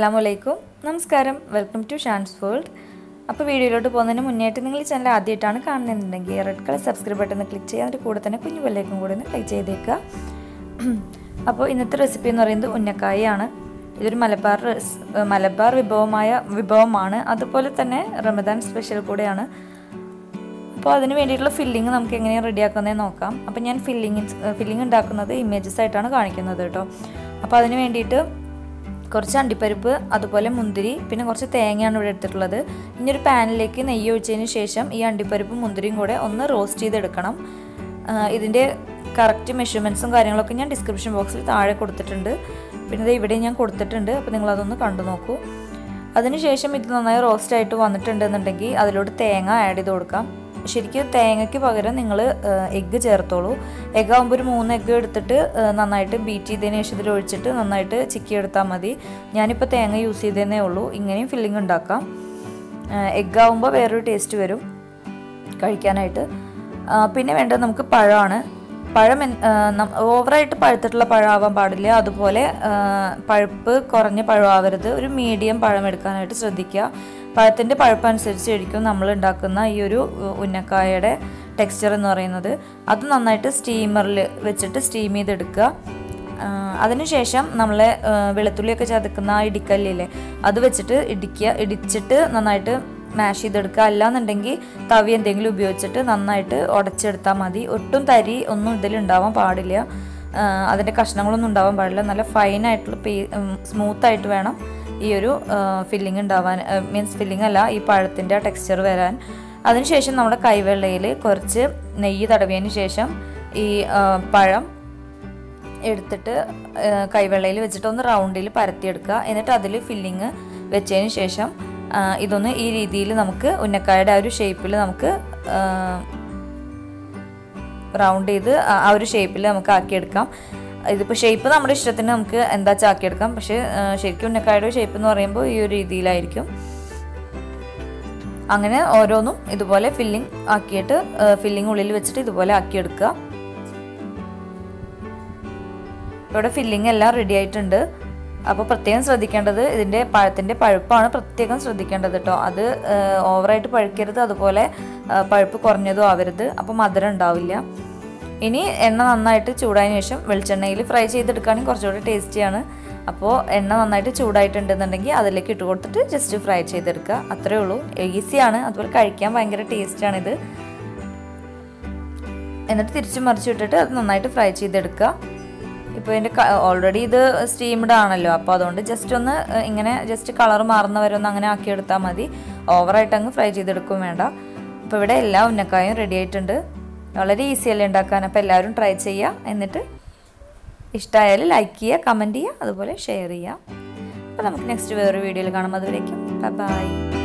അസ്സാം വലൈക്കും നമസ്കാരം. Welcome to Shan's world. അപ്പോൾ വീഡിയോയിലോട്ട് പോകുന്നതിന് മുന്നേയായിട്ട് നിങ്ങൾ ഈ ചാനൽ ആദ്യമായിട്ടാണ് കാണുന്നുണ്ടെങ്കിൽ red colour subscribe button click ചെയ്യുക അതിന്റെ കൂടെ തന്നെ കുഞ്ഞു ബെല്ലേക്കും കൂടെ ഒന്ന് ക്ലിക്ക് ചെയ്തേക്കുക. അപ്പോൾ ഇന്നത്തെ റെസിപ്പി എന്ന് പറയുന്നത് ഉന്നക്കായാണ് ഇതൊരു മലബാർ മലബാർ വിഭവമായ വിഭവമാണ്. അതുപോലെ തന്നെ റമദാൻ സ്പെഷ്യൽ കൂടെയാണ്. അപ്പോൾ അതിന് വേണ്ടിയിട്ടുള്ള ഫില്ലിങ് നമുക്ക് എങ്ങനെയാണ് റെഡിയാക്കുന്നതെന്ന് നോക്കാം. അപ്പോൾ ഞാൻ ഫില്ലിങ് ഫില്ലിങ് ഉണ്ടാക്കുന്നത് ഇമേജസ് ആയിട്ടാണ് കാണിക്കുന്നത് കേട്ടോ. അപ്പോൾ അതിന് വേണ്ടിയിട്ട് കുറച്ച് അണ്ടിപ്പരിപ്പ് അതുപോലെ മുന്തിരി പിന്നെ കുറച്ച് തേങ്ങയാണ് ഇവിടെ എടുത്തിട്ടുള്ളത്. ഇനി ഒരു പാനിലേക്ക് നെയ്യ് ഒഴിച്ചതിന് ശേഷം ഈ അണ്ടിപ്പരിപ്പും മുന്തിരിയും കൂടെ ഒന്ന് റോസ്റ്റ് ചെയ്തെടുക്കണം. ഇതിന്റെ കറക്റ്റ് മെഷർമെന്റ്സും കാര്യങ്ങളൊക്കെ ഞാൻ ഡിസ്ക്രിപ്ഷൻ ബോക്സിൽ താഴെ കൊടുത്തിട്ടുണ്ട്. പിന്നെ ഇത് ഇവിടെ ഞാൻ കൊടുത്തിട്ടുണ്ട്. അപ്പോൾ നിങ്ങളതൊന്ന് കണ്ടു നോക്കൂ. അതിനുശേഷം ഇത് നന്നായി റോസ്റ്റ് ആയിട്ട് വന്നിട്ടുണ്ടെന്നുണ്ടെങ്കിൽ അതിലോട്ട് തേങ്ങ ആഡ് ചെയ്ത് കൊടുക്കാം. ശരിക്കും തേങ്ങയ്ക്ക് പകരം നിങ്ങൾ എഗ്ഗ് ചേർത്തോളൂ. എഗ്ഗ് ആകുമ്പോൾ ഒരു മൂന്ന് എഗ്ഗ് എടുത്തിട്ട് നന്നായിട്ട് ബീറ്റ് ചെയ്തതിന് ശേഷം ഇതിൽ ഒഴിച്ചിട്ട് നന്നായിട്ട് ചിക്കി എടുത്താൽ മതി. ഞാനിപ്പോൾ തേങ്ങ യൂസ് ചെയ്തേന്നേ ഉള്ളൂ. ഇങ്ങനെയും ഫില്ലിംഗ് ഉണ്ടാക്കാം. എഗ്ഗ് ആകുമ്പോൾ വേറൊരു ടേസ്റ്റ് വരും കഴിക്കാനായിട്ട്. പിന്നെ വേണ്ടത് നമുക്ക് പഴമാണ്. പഴം ഓവറായിട്ട് പഴുത്തിട്ടുള്ള പഴമാവാൻ പാടില്ല. അതുപോലെ പഴുപ്പ് കുറഞ്ഞ പഴമാവരുത്. ഒരു മീഡിയം പഴം എടുക്കാനായിട്ട് ശ്രദ്ധിക്കുക. പഴത്തിന്റെ പഴുപ്പനുസരിച്ചായിരിക്കും നമ്മൾ ഉണ്ടാക്കുന്ന ഈ ഒരു ഉന്നക്കായയുടെ ടെക്സ്ചർ എന്ന് പറയുന്നത്. അത് നന്നായിട്ട് സ്റ്റീമറിൽ വെച്ചിട്ട് സ്റ്റീം ചെയ്തെടുക്കുക. അതിനുശേഷം നമ്മൾ വെളുത്തുള്ളിയൊക്കെ ചതക്കുന്ന ആ ഇടിക്കല്ലില്ലേ അത് വെച്ചിട്ട് ഇടിക്കുക. ഇടിച്ചിട്ട് നന്നായിട്ട് മാഷ് ചെയ്തെടുക്കുക. അല്ലാന്നുണ്ടെങ്കിൽ തവി എന്തെങ്കിലും ഉപയോഗിച്ചിട്ട് നന്നായിട്ട് ഉടച്ചെടുത്താൽ മതി. ഒട്ടും തരി ഒന്നും ഇതിൽ ഉണ്ടാവാൻ പാടില്ല. അതിന്റെ കഷ്ണങ്ങളൊന്നും ഉണ്ടാവാൻ പാടില്ല. നല്ല ഫൈനായിട്ടുള്ള പേ സ്മൂത്തായിട്ട് വേണം. ഈ ഒരു ഫില്ലിംഗ് ഉണ്ടാവാൻ മീൻസ് ഫില്ലിംഗ് അല്ല ഈ പഴത്തിന്റെ ടെക്സ്ചർ വരാൻ. അതിനുശേഷം നമ്മുടെ കൈവെള്ളയിൽ കുറച്ച് നെയ്യ് തടവിയതിന് ശേഷം ഈ പഴം എടുത്തിട്ട് കൈവെള്ളയിൽ വെച്ചിട്ട് ഒന്ന് റൗണ്ടിൽ പരത്തിയെടുക്കുക. എന്നിട്ട് അതിൽ ഫില്ലിങ് വെച്ചതിന് ശേഷം ഇതൊന്ന് ഈ രീതിയിൽ നമുക്ക് ഉന്നക്കായുടെ ആ ഒരു ഷേപ്പിൽ നമുക്ക് റൗണ്ട് ചെയ്ത് ആ ഒരു ഷേപ്പിൽ നമുക്ക് ആക്കിയെടുക്കാം. ഇതിപ്പോൾ ഷേപ്പ് നമ്മുടെ ഇഷ്ടത്തിന് നമുക്ക് എന്താ ചാക്കിയെടുക്കാം. പക്ഷേ ശരിക്കും ഉന്നക്കായുടെ ഷേപ്പ് എന്ന് പറയുമ്പോൾ ഈ ഒരു രീതിയിലായിരിക്കും. അങ്ങനെ ഓരോന്നും ഇതുപോലെ ഫില്ലിംഗ് ആക്കിയിട്ട് ഫില്ലിംഗ് ഉള്ളിൽ വെച്ചിട്ട് ഇതുപോലെ ആക്കിയെടുക്കുക. ഇവിടെ ഫില്ലിംഗ് എല്ലാം റെഡി ആയിട്ടുണ്ട്. അപ്പോൾ പ്രത്യേകം ശ്രദ്ധിക്കേണ്ടത് ഇതിന്റെ പഴത്തിന്റെ പഴുപ്പാണ് പ്രത്യേകം ശ്രദ്ധിക്കേണ്ടത് കേട്ടോ. അത് ഓവറായിട്ട് പഴുക്കരുത്. അതുപോലെ പഴുപ്പ് കുറഞ്ഞതും ആവരുത്. അപ്പോൾ മധുരം ഉണ്ടാവില്ല. ഇനി എണ്ണ നന്നായിട്ട് ചൂടായതിനു ശേഷം വെളിച്ചെണ്ണയിൽ ഫ്രൈ ചെയ്തെടുക്കുകയാണെങ്കിൽ കുറച്ചുകൂടി ടേസ്റ്റിയാണ്. അപ്പോൾ എണ്ണ നന്നായിട്ട് ചൂടായിട്ടുണ്ടെന്നുണ്ടെങ്കിൽ അതിലേക്ക് ഇട്ട് കൊടുത്തിട്ട് ജസ്റ്റ് ഫ്രൈ ചെയ്തെടുക്കുക. അത്രയേ ഉള്ളൂ. ഈസിയാണ്. അതുപോലെ കഴിക്കാൻ ഭയങ്കര ടേസ്റ്റാണിത്. എന്നിട്ട് തിരിച്ചു മറിച്ച് വിട്ടിട്ട് അത് നന്നായിട്ട് ഫ്രൈ ചെയ്തെടുക്കുക. ഇപ്പോൾ ഇതിന്റെ ഓൾറെഡി ഇത് സ്റ്റീംഡ് ആണല്ലോ. അപ്പോൾ അതുകൊണ്ട് ജസ്റ്റ് ഒന്ന് ഇങ്ങനെ ജസ്റ്റ് കളർ മാറുന്നവരെ ഒന്ന് അങ്ങനെ ആക്കിയെടുത്താൽ മതി. ഓവറായിട്ട് അങ്ങ് ഫ്രൈ ചെയ്തെടുക്കും വേണ്ട. അപ്പോൾ ഇവിടെ എല്ലാ ഉന്നക്കായും റെഡി ആയിട്ടുണ്ട്. വളരെ ഈസി അല്ലേ ഉണ്ടാക്കാൻ? അപ്പോൾ എല്ലാവരും ട്രൈ ചെയ്യുക എന്നിട്ട് ഇഷ്ടമായാൽ ലൈക്ക് ചെയ്യുക കമന്റ് ചെയ്യുക അതുപോലെ ഷെയർ ചെയ്യുക അപ്പോൾ നമുക്ക് നെക്സ്റ്റ് വേറൊരു വീഡിയോയിൽ കാണാം. അതുവരേക്കും. ബൈ